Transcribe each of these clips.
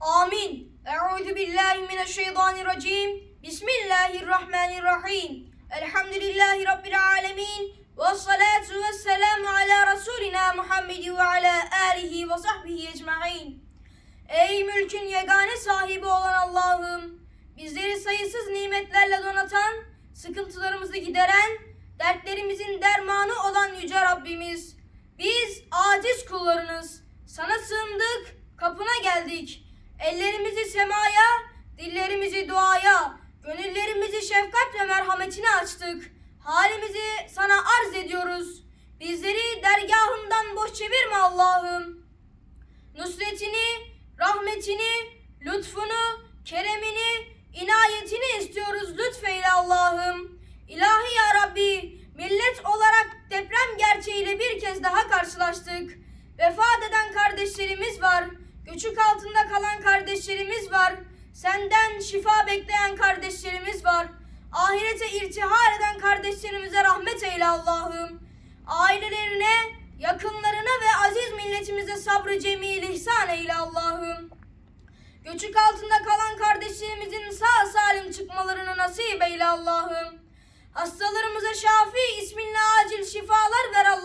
Amin. Euzu billahi mineşşeytanirracim. Bismillahirrahmanirrahim. Elhamdülillahi rabbil alamin. Ve salatu ve selamu ala Resulina Muhammed ve ala alihi ve sahbihi ecmaîn. Ey mülkün yegane sahibi olan Allah'ım, bizleri sayısız nimetlerle donatan, sıkıntılarımızı gideren, dertlerimizin dermanı olan yüce Rabbimiz. Biz aciz kullarınız. Semaya, dillerimizi duaya, gönüllerimizi şefkat ve merhametine açtık. Halimizi sana arz ediyoruz. Bizleri dergahından boş çevirme Allah'ım. Nusretini, rahmetini, lütfunu, keremini, inayetini istiyoruz lütfeyle Allah'ım. İlahi ya Rabbi, millet olarak deprem gerçeğiyle bir kez daha karşılaştık. Vefat eden kardeşlerimiz var, göçük altında kalan kardeşlerimiz var, senden şifa bekleyen kardeşlerimiz var. Ahirete irtihar eden kardeşlerimize rahmet eyle Allah'ım. Ailelerine, yakınlarına ve aziz milletimize sabrı cemil ihsan eyle Allah'ım. Göçük altında kalan kardeşlerimizin sağ salim çıkmalarını nasip eyle Allah'ım. Hastalarımıza Şafi isminle acil şifalar ver Allah'ım.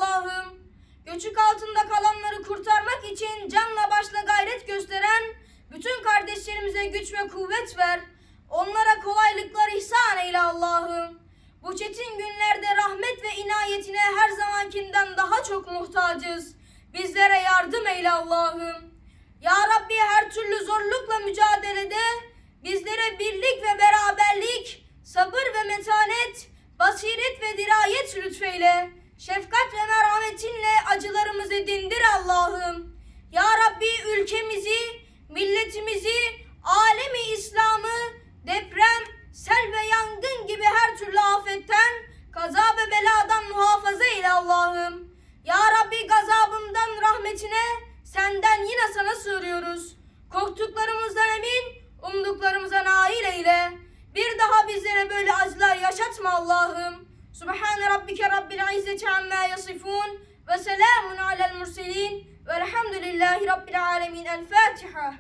Güç ve kuvvet ver. Onlara kolaylıklar ihsan eyle Allah'ım. Bu çetin günlerde rahmet ve inayetine her zamankinden daha çok muhtacız. Bizlere yardım eyle Allah'ım. Ya Rabbi her türlü zorlukla mücadelede bizlere birlik ve beraberlik, sabır ve metanet, basiret ve dirayet lütfeyle. Şefkat ve merhametinle acılarımızı dindir Allah'ım. Ya Rabbi ülkemizi, milletimizi, sana sığırıyoruz. Korktuklarımızdan emin, umduklarımıza nail eyle. Bir daha bizlere böyle acılar yaşatma Allah'ım. Subhane rabbike rabbil izzeti amma yasifun ve selamun alel murselin velhamdülillahi rabbil alemin. El Fatiha.